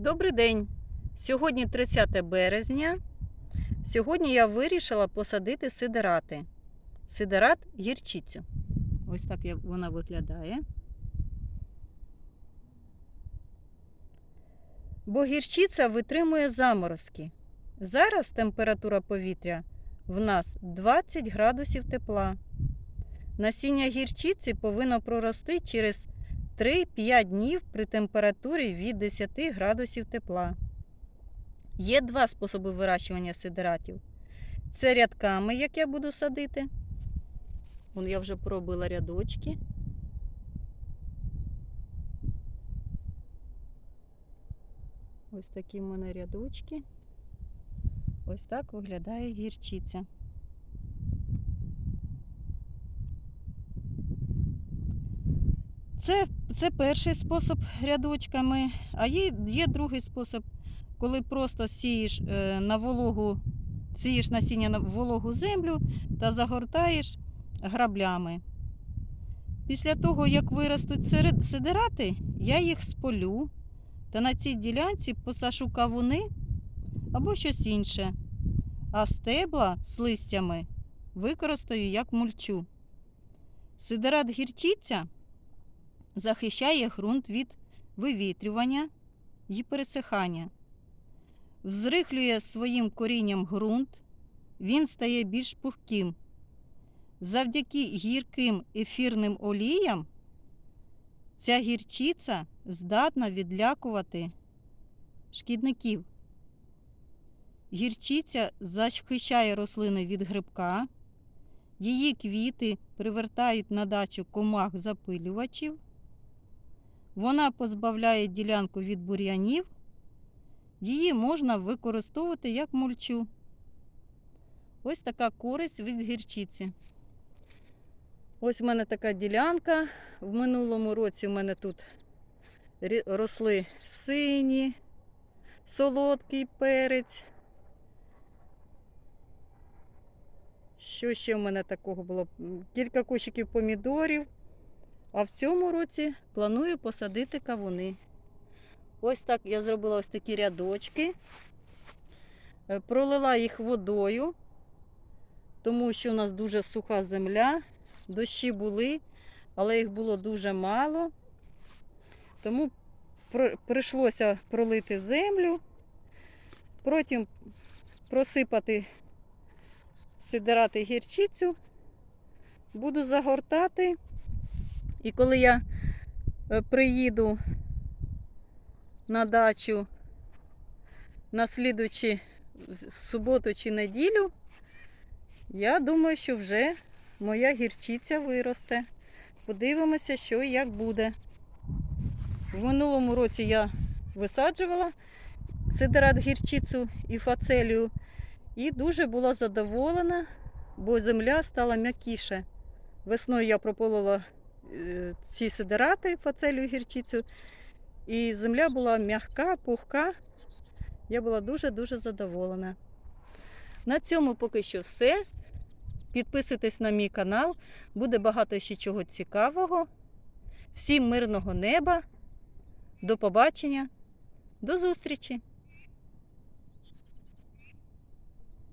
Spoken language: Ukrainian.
Добрий день! Сьогодні 30 березня. Сьогодні я вирішила посадити сидерати. Сидерат гірчицю. Ось так вона виглядає. Бо гірчиця витримує заморозки. Зараз температура повітря в нас 20 градусів тепла. Насіння гірчиці повинно прорости через 3-5 днів при температурі від 10 градусів тепла. Є два способи вирощування сидератів. Це рядками, як я буду садити. Вон я вже пробила рядочки. Ось такі в мене рядочки. Ось так виглядає гірчиця. Це, це перший спосіб рядочками, а є, є другий спосіб, коли просто сієш е, на вологу, сієш насіння на вологу землю та загортаєш граблями. Після того, як виростуть сидирати, я їх сполю та на цій ділянці посашу кавуни або щось інше, а стебла з листями використаю як мульчу. Сидират гірчиця захищає ґрунт від вивітрювання і пересихання, взрихлює своїм корінням ґрунт, він стає більш пухким. Завдяки гірким ефірним оліям ця гірчиця здатна відлякувати шкідників. Гірчиця захищає рослини від грибка, її квіти привертають на дачу комах запилювачів. Вона позбавляє ділянку від бур'янів. Її можна використовувати як мульчу. Ось така користь від гірчиці. Ось в мене така ділянка. В минулому році в мене тут росли сині, солодкий перець. Що ще в мене такого було? Кілька кущиків помідорів. А в цьому році планую посадити кавуни. Ось так я зробила ось такі рядочки. Е, Пролила їх водою, тому що у нас дуже суха земля. Дощі були, але їх було дуже мало. Тому прийшлося пролити землю, потім просипати сидирати гірчицю, буду загортати. І коли я е, приїду на дачу на слідучі суботу чи неділю, я думаю, що вже моя гірчиця виросте. Подивимося, що і як буде. В минулому році я висаджувала сидерат гірчицю і фацелію і дуже була задоволена, бо земля стала м'якіше. Весною я прополола ці сидерати, фацелію гірчицю, і земля була м'яка, пухка. Я була дуже-дуже задоволена. На цьому поки що все. Підписуйтесь на мій канал, буде багато ще чого цікавого. Всім мирного неба. До побачення, до зустрічі!